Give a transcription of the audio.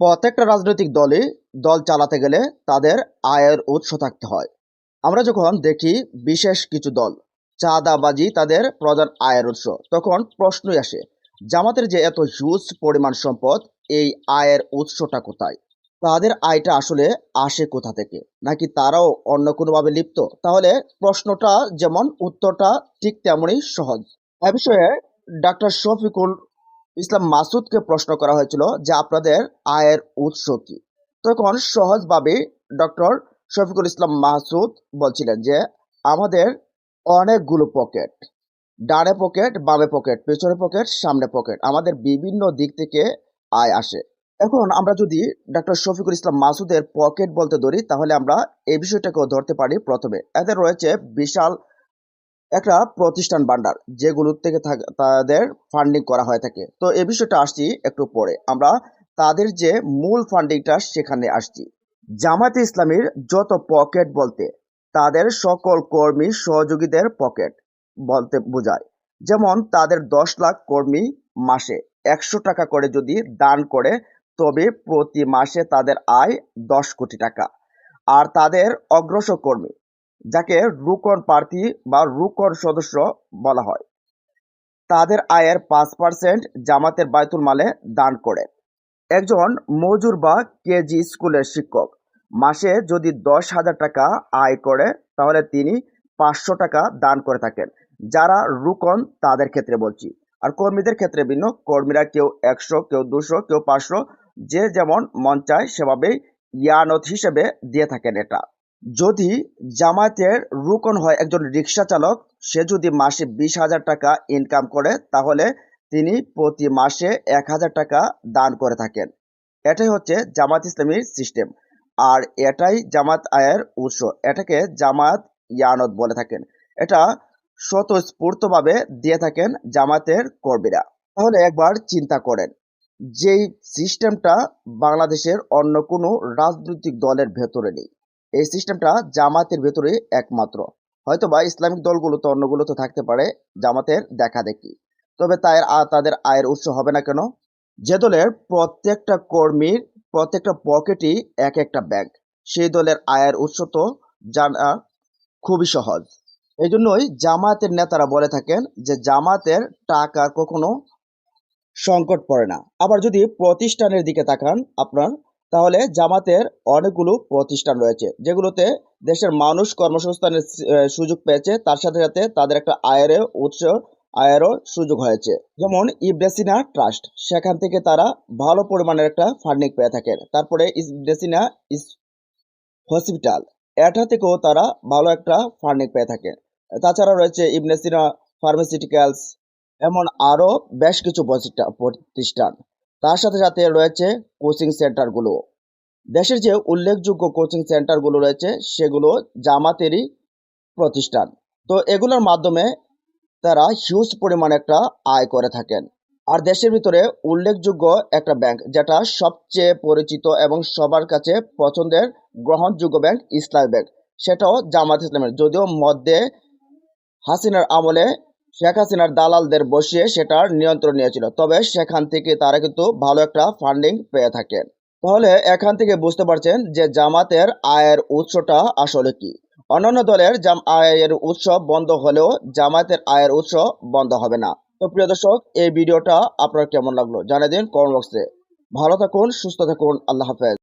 প্রত্যেকটা রাজনৈতিক দলই দল চালাতে গেলে তাদের আয়ের উৎস থাকতে হয়। আমরা যখন দেখি বিশেষ কিছু দল চাঁদাবাজি তাদের প্রধান আয়ের উৎস, তখন প্রশ্নই আসে, জামাতের যে এত হিউজ পরিমাণ সম্পদ, এই আয়ের উৎসটা কোথায়? তাদের আয়টা আসলে আসে কোথা থেকে? নাকি তারাও অন্য কোনোভাবে লিপ্ত? তাহলে প্রশ্নটা যেমন, উত্তরটা ঠিক তেমনই সহজ। এ বিষয়ে ডাক্তার শফিকুল ইসলাম মাসুদকে প্রশ্ন করা হয়েছিল যে আপনাদের আয়ের উৎস কি? তখন সহজভাবে ডক্টর শফিকুল ইসলাম মাসুদ বলছিলেন যে, আমাদের অনেকগুলো পকেট, ডানে পকেট, বামে পকেট, পেছনে পকেট, সামনে পকেট, আমাদের বিভিন্ন দিক থেকে আয় আসে। এখন আমরা যদি ডক্টর শফিকুল ইসলাম মাসুদের পকেট বলতে ধরি, তাহলে আমরা এই বিষয়টাকেও ধরতে পারি প্রথমে। এদের রয়েছে বিশাল একটা প্রতিষ্ঠান ভান্ডার, যেগুলোর থেকে তাদের ফান্ডিং করা হয়ে থাকে। তো এ বিষয়টা আসছি একটু পরে। আমরা তাদের যে মূল ফান্ডিংটা সেখানে আসছি। জামাতে ইসলামীর যত পকেট বলতে, তাদের সকল কর্মী সহযোগীদের পকেট বলতে বোঝায়। যেমন তাদের দশ লাখ কর্মী মাসে, একশো টাকা করে যদি দান করে, তবে প্রতি মাসে তাদের আয় দশ কোটি টাকা। আর তাদের অগ্রসর কর্মী যাকে রুকন প্রার্থী বা রুকন সদস্য বলা হয়। তাদের আয়ের পাঁচ পার্সেন্ট জামাতের বায়তুল মালে দান করে। একজন মজুর বা কেজি স্কুলের শিক্ষক। মাসে যদি দশ হাজার টাকা আয় করে, তাহলে তিনি পাঁচশো টাকা দান করে থাকেন। যারা রুকন, তাদের ক্ষেত্রে বলছি। আর কর্মীদের ক্ষেত্রে ভিন্ন। কর্মীরা কেউ একশো, কেউ দুশো, কেউ পাঁচশো, যে যেমন মন চায় সেভাবেই ইয়ানত হিসেবে দিয়ে থাকেন এটা। যদি জামায়াতের রুকন হয় একজন রিক্সা চালক, সে যদি মাসে বিশ হাজার টাকা ইনকাম করে, তাহলে তিনি প্রতি মাসে এক হাজার টাকা দান করে থাকেন। এটাই হচ্ছে জামাত ইসলামীর সিস্টেম আর এটাই জামাত আয়ের উৎস। এটাকে জামাত ইয়ানত বলে থাকেন। এটা স্বতঃস্ফূর্তভাবে দিয়ে থাকেন জামাতের কর্মীরা। তাহলে একবার চিন্তা করেন, যেই সিস্টেমটা বাংলাদেশের অন্য কোনো রাজনৈতিক দলের ভেতরে নেই। এই সিস্টেমটা জামাতের ভেতরে একমাত্র। হয়তো বা ইসলামিক দলগুলো তো অন্যগুলো তো থাকতে পারে জামাতের দেখা দেখি তবে আ- তাদের আয়ের উৎস হবে না কেন? যে দলের প্রত্যেকটা কর্মীর প্রত্যেকটা পকেটই এক একটা ব্যাংক। সেই দলের আয়ের উৎস তো জানা খুবই সহজ। এই জন্যই জামাতের নেতারা বলে থাকেন যে জামাতের টাকা কখনো সংকট পড়ে না। আবার যদি প্রতিষ্ঠানের দিকে তাকান, আপনার তাহলে জামাতের অনেকগুলো প্রতিষ্ঠান রয়েছে, যেগুলোতে দেশের মানুষ কর্মসংস্থানের সুযোগ পেয়েছে, তার সাথে সাথে তাদের একটা আয়ের উৎস, আয়েরও সুযোগ হয়েছে। যেমন ইবরেসিনা ট্রাস্ট, সেখান থেকে তারা ভালো পরিমাণের একটা ফান্ডিং পেয়ে থাকেন তারপরে ইবরেসিনা হসপিটাল এটা থেকেও তারা ভালো একটা ফান্ডিং পেয়ে থাকে। তাছাড়া রয়েছে ইবনেসিনা ফার্মাসিউটিক্যালস, এমন আরও বেশ কিছু প্রতিষ্ঠা- প্রতিষ্ঠান। তার সাথে সাথে রয়েছে কোচিং সেন্টারগুলো। দেশের যে উল্লেখযোগ্য কোচিং সেন্টারগুলো রয়েছে, সেগুলো জামাতেরই প্রতিষ্ঠান। তো এগুলোর মাধ্যমে তারা হিউজ পরিমাণ একটা আয় করে থাকেন। আর দেশের ভিতরে উল্লেখযোগ্য একটা ব্যাংক যেটা সবচেয়ে পরিচিত এবং সবার কাছে পছন্দের গ্রহণযোগ্য ব্যাংক ইসলামী ব্যাংক সেটাও জামাত ইসলামের। যদিও মধ্যে হাসিনার আমলে শেখ হাসিনার দালালদের বসিয়ে সেটার নিয়ন্ত্রণ নিয়েছিল। তবে সেখান থেকে তারা কিন্তু ভালো একটা ফান্ডিং পেয়ে থাকেন। তাহলে এখান থেকে বুঝতে পারছেন যে জামাতের আয়ের উৎসটা আসলে কি। অন্যান্য দলের জাম আয়ের উৎস বন্ধ হলেও জামাতের আয়ের উৎস বন্ধ হবে না। তো প্রিয় দর্শক, এই ভিডিওটা আপনার কেমন লাগল জানিয়ে দিন কমেন্ট বক্সে। ভালো থাকুন, সুস্থ থাকুন, আল্লাহ হাফেজ।